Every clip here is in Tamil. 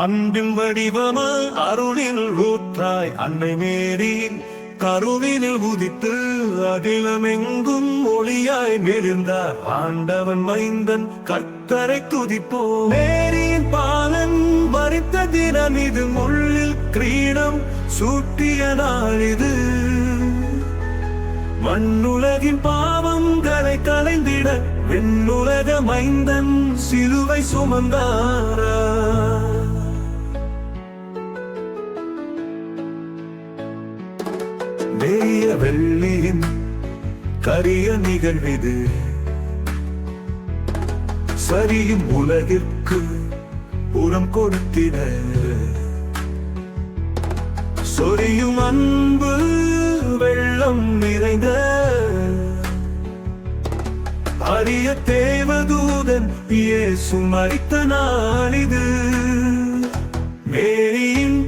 அன்பின் வடிவம அருளில் ஊற்றாய் அன்னை மேரி கருவினில் உதித்து அகிலமெங்கும் ஒளியாய் மிருந்தார் ஆண்டவன் மைந்தன். கத்தரை துதிப்போ மேரியின் பாலன் மறித்த தினம் இது முள்ளில் கிரீடம் சூட்டிய நாள் இது. மண்ணுலகின் பாவங்களை கலைந்திட விண்ணுலக மைந்தன் சிலுவை சுமந்தாரா. வேய வெள்ளியின் கரிய நிகழ்விது. சரியும் உலகிற்கு உரம் கொடுத்திட சொரியும் அன்பு வெள்ளம் நிறைந்த அரிய தேவதூதன் இயேசு மறித்த நாளிது. மேரியின்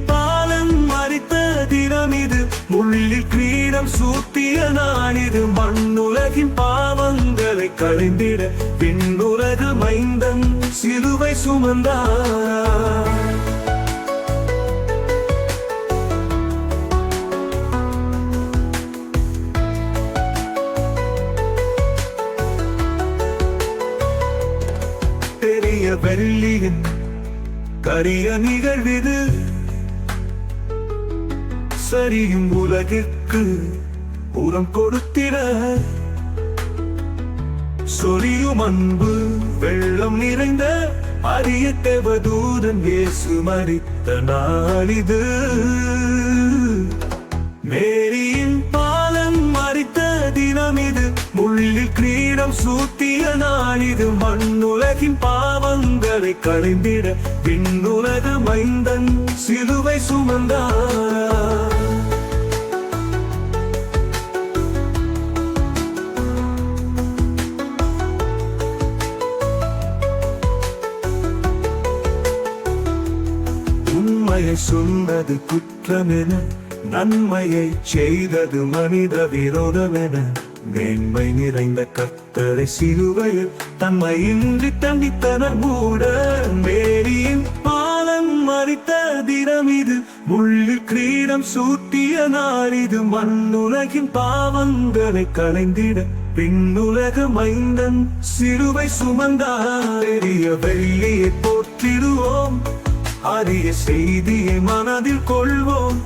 உலகின் பாவங்களை கழிந்திட பின்னுலக மைந்தன் சிலுவை சுமந்தார். பெரிய வெள்ளியின் கரிய நிகழ்விது சரியும் உலகிற்கு உரம் கொடுத்திட சொரியும் அன்பு வெள்ளம் நிறைந்த அரிய தேவதூதன் இயேசு மறித்த நாளிது மேரியின் பாலம் மறித்த தினம் இது. முள்ளில் கிரீடம் சூத்திய நாளிது மண்ணுலகின் பாவங்களை களைந்திட விண்ணுலக மைந்தன் சிலுவை சுமந்தார் உண்மையை சொன்னது குற்றமென நன்மையை செய்தது மனித விரோதமென. மேன்மை நிறைந்த கத்தரை சிலுவையில் தன்மையின்றி தண்டித்தனர் மூட மேரியின் பாலம் மறித்த தினம் இது முள்ளு கிரீடம் சூட்டிய நாள் இது. மண்ணுலகின் பாவங்களை கலைந்திட பின்னுலக மைந்தன் சிலுவை சுமந்தார். பெரிய வெள்ளியை போற்றிடுவோம். அரிய செய்தியை மனதில் கொள்வோம்.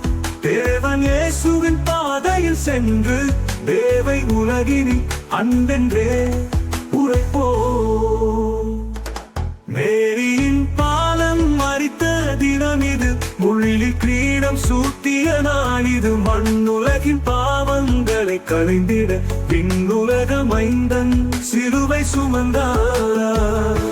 தேவன் இயேசுவின் பாதையில் சென்று தேவை உலகினில் அன்பென்றே உரைப்போம். மேரியின் பாலம் மறித்த தினம் இது. முள்ளில் கிரீடம் சூட்டிய நாள் இது. மண்ணுலகின் பாவங்களை களைந்திட விண்ணுலக மைந்தன் சிலுவை சுமந்தார்.